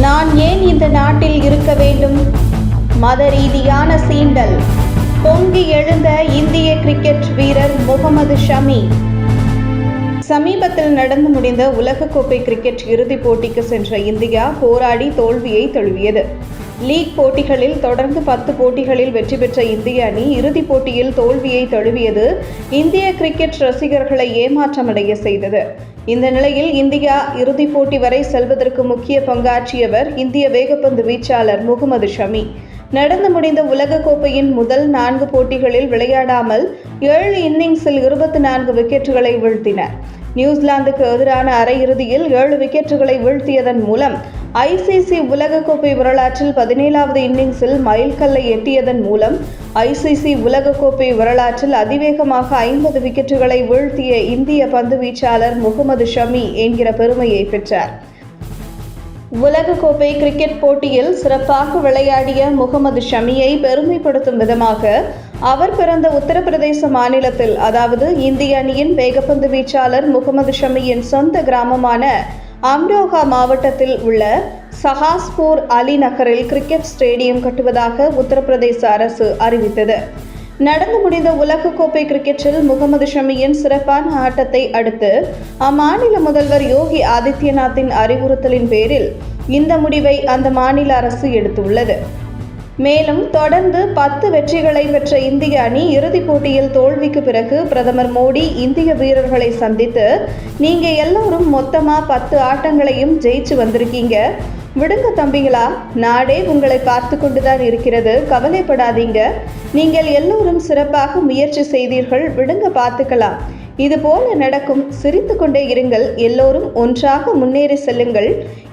நான் ஏன் இந்த நாட்டில் இருக்க வேண்டும்? மத ரீதியான சீண்டல். பொங்கி எழுந்த இந்திய கிரிக்கெட் வீரர் முகமது ஷமி. சமீபத்தில் நடந்து முடிந்த உலகக்கோப்பை கிரிக்கெட் இறுதிப் போட்டிக்கு சென்ற இந்தியா போராடி தோல்வியை தழுவியது. லீக் போட்டிகளில் தொடர்ந்து பத்து போட்டிகளில் வெற்றி பெற்ற இந்திய அணி இறுதிப் போட்டியில் தோல்வியை தழுவியது இந்திய கிரிக்கெட் ரசிகர்களை ஏமாற்றமடைய செய்தது. இந்த நிலையில் இந்தியா இறுதிப் போட்டி வரை செல்வதற்கு முக்கிய பங்காற்றியவர் இந்திய வேகப்பந்து வீச்சாளர் முகமது ஷமி. நடந்து முடிந்த உலகக்கோப்பையின் முதல் நான்கு போட்டிகளில் விளையாடாமல் ஏழு இன்னிங்ஸில் இருபத்தி நான்கு விக்கெட்டுகளை வீழ்த்தினார். நியூசிலாந்துக்கு எதிரான அரையிறுதியில் ஏழு விக்கெட்டுகளை வீழ்த்தியதன் மூலம் ஐசிசி உலகக்கோப்பை வரலாற்றில் பதினேழாவது இன்னிங்ஸில் மைல்கல்லை எட்டியதன் மூலம் ஐசிசி உலகக்கோப்பை வரலாற்றில் அதிவேகமாக ஐம்பது விக்கெட்டுகளை வீழ்த்திய இந்திய பந்து வீச்சாளர் முகமது ஷமி என்கிற பெருமையை பெற்றார். உலகக்கோப்பை கிரிக்கெட் போட்டியில் சிறப்பாக விளையாடிய முகமது ஷமியை பெருமைப்படுத்தும் விதமாக அவர் பிறந்த உத்தரப்பிரதேச மாநிலத்தில் அதாவது இந்திய அணியின் வேகப்பந்து வீச்சாளர் முகமது ஷமியின் சொந்த கிராமமான அம்ரோஹா மாவட்டத்தில் உள்ள சஹாஸ்பூர் அலி நகரில் கிரிக்கெட் ஸ்டேடியம் கட்டுவதாக உத்தரப்பிரதேச அரசு அறிவித்தது. நடந்து முடிந்த உலகக்கோப்பை கிரிக்கெட்டில் முகமது ஷமியின் சிறப்பான ஆட்டத்தை அடுத்து அம்மாநில முதல்வர் யோகி ஆதித்யநாத்தின் அறிவுறுத்தலின் பேரில் இந்த முடிவை அந்த மாநில அரசு எடுத்துள்ளது. மேலும் தொடர்ந்து பத்து வெற்றிகளை பெற்ற இந்திய அணி இறுதிப் போட்டியில் தோல்விக்கு பிறகு பிரதமர் மோடி இந்திய வீரர்களை சந்தித்து நீங்க எல்லோரும் மொத்தமா பத்து ஆட்டங்களையும் ஜெயிச்சு வந்திருக்கீங்க. விடுங்க தம்பிகளா நாடே உங்களை பார்த்து கொண்டுதான் இருக்கிறது. கவலைப்படாதீங்க. நீங்கள் எல்லோரும் சிறப்பாக முயற்சி செய்தீர்கள். விடுங்க பார்த்துக்கலாம். இது போல நடக்கும் சிரித்து கொண்டே இருங்கள். எல்லோரும் ஒன்றாக முன்னேறி செல்லுங்கள்.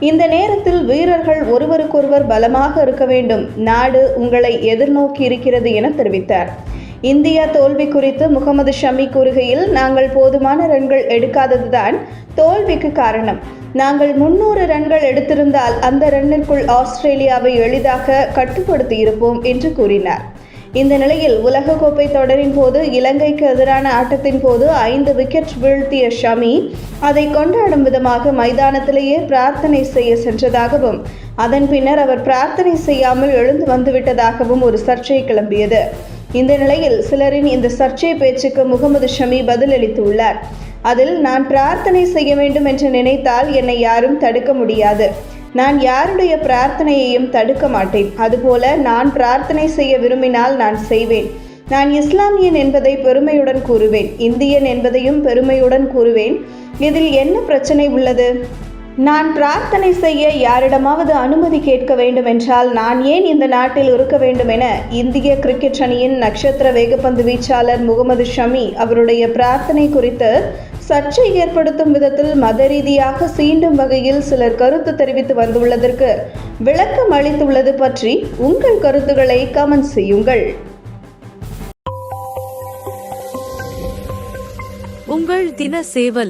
இந்த நேரத்தில் வீரர்கள் ஒருவருக்கொருவர் பலமாக இருக்க வேண்டும். நாடு உங்களை எதிர்நோக்கி இருக்கிறது என தெரிவித்தார். இந்தியா தோல்வி குறித்து முகமது ஷமி கூறுகையில் நாங்கள் போதுமான ரன்கள் எடுக்காததுதான் தோல்விக்கு காரணம். நாங்கள் முன்னூறு ரன்கள் எடுத்திருந்தால் அந்த ரன்னிற்குள் ஆஸ்திரேலியாவை எளிதாக கட்டுப்படுத்தி இருப்போம் என்று கூறினார். இந்த நிலையில் உலகக்கோப்பை தொடரின் போது இலங்கைக்கு எதிரான ஆட்டத்தின் போது ஐந்து விக்கெட் வீழ்த்திய ஷமி அதை கொண்டாடும் விதமாக மைதானத்திலேயே பிரார்த்தனை செய்ய சென்றதாகவும் அதன் பின்னர் அவர் பிரார்த்தனை செய்யாமல் எழுந்து வந்துவிட்டதாகவும் ஒரு சர்ச்சை கிளம்பியது. இந்த நிலையில் சிலரின் இந்த சர்ச்சை பேச்சுக்கு முகமது ஷமி பதிலளித்துள்ளார். அதில் நான் பிரார்த்தனை செய்ய வேண்டும் என்று நினைத்தால் என்னை யாரும் தடுக்க முடியாது. நான் யாருடைய பிரார்த்தனையையும் தடுக்க மாட்டேன். அதுபோல நான் பிரார்த்தனை செய்ய விரும்பினால் நான் செய்வேன். நான் இஸ்லாமியன் என்பதை பெருமையுடன் கூறுவேன். இந்தியன் என்பதையும் பெருமையுடன் கூறுவேன். இதில் என்ன பிரச்சனை உள்ளது? நான் பிரார்த்தனை செய்ய யாரிடமாவது அனுமதி கேட்க வேண்டும் என்றால் நான் ஏன் இந்த நாட்டில் இருக்க வேண்டும் என இந்திய கிரிக்கெட் அணியின் நட்சத்திர வேகப்பந்து வீச்சாளர் முகமது ஷமி அவருடைய பிரார்த்தனை குறித்து சர்ச்சை ஏற்படுத்தும் விதத்தில் மத ரீதியாக சீண்டும் வகையில் சிலர் கருத்து தெரிவித்து வந்துள்ளதற்கு விளக்கம் அளித்துள்ளது பற்றி உங்கள் கருத்துக்களை கமெண்ட் செய்யுங்கள். உங்கள் தின சேவல்